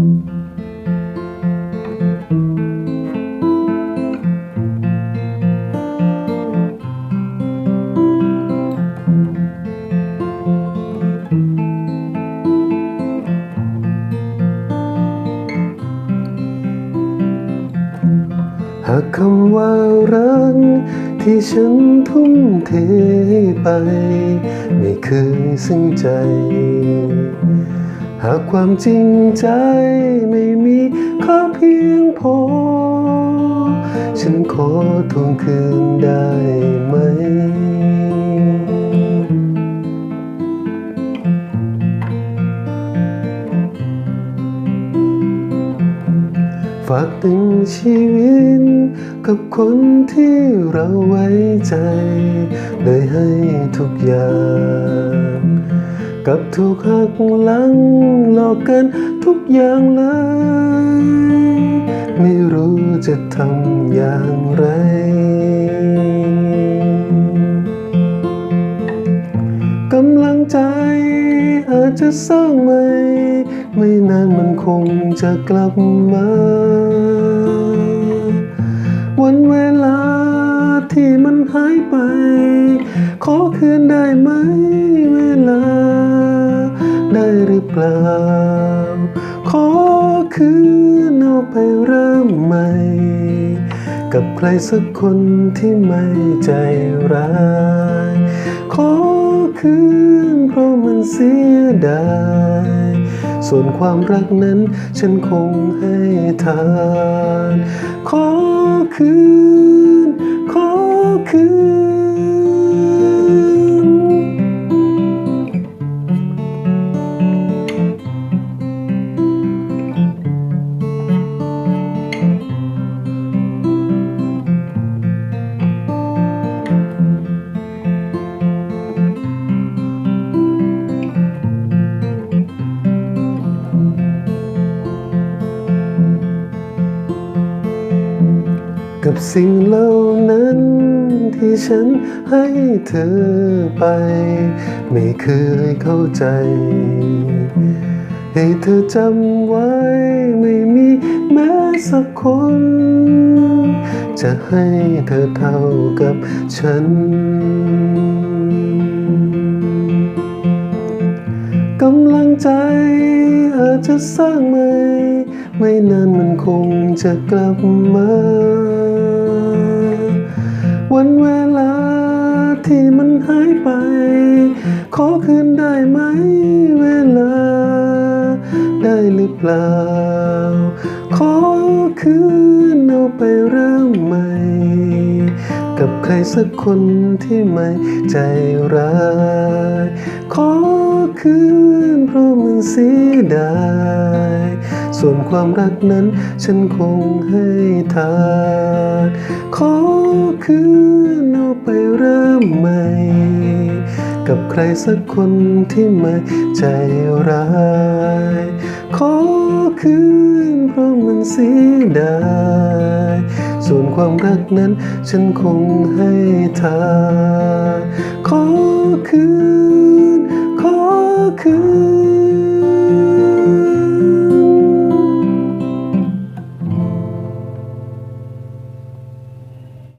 หากคำว่ารักที่ฉันทุ่มเทไป ไม่เคยซึ้งใจ หากความจริงใจไม่มีค่าเพียงพอ ฉันขอทวงคืนได้ไหม ฝากตึงชีวิตกับคนที่เราไว้ใจ เลยให้ทุกอย่าง กับทุกหักหลังหลอกกันทุกอย่างเลย ไม่รู้จะทำอย่างไร กำลังใจอาจจะสร้างใหม่ ไม่นานมันคงจะกลับมา วันเวลาที่มันหายไป ขอคืนได้ไหม ได้หรือเปล่า ขอคืนเอาไปเริ่มใหม่ กับใครสักคนที่ไม่ใจร้าย ขอคืนเพราะมันเสียดายส่วนความรักนั้นฉันคงให้ทาน ขอคืน กับสิ่งเหล่านั้นที่ฉันให้เธอไป ไม่เคยเข้าใจ ให้เธอจำไว้ไม่มีแม้สักคน จะให้เธอเท่ากับฉันกำลังใจอาจจะสร้างม่ ไม่นานมันคงจะกลับมา วันเวลาที่มันหายไป ขอคืนได้ไหมเวลา ได้หรือเปล่า ขอคืนเอาไปเริ่มใหม่ กับใครสักคนที่ไม่ใจร้าย ขอคืนเพราะมันเสียดาย ส่วนความรักนั้น ฉันคงให้ทานขอคืนเอาไปเริ่มใหม่ กับใครสักคนที่ไม่ใจร้าย ขอคืนเพราะมันเสียดายส่วนความรักนั้น ฉันคงให้ทานขอคืน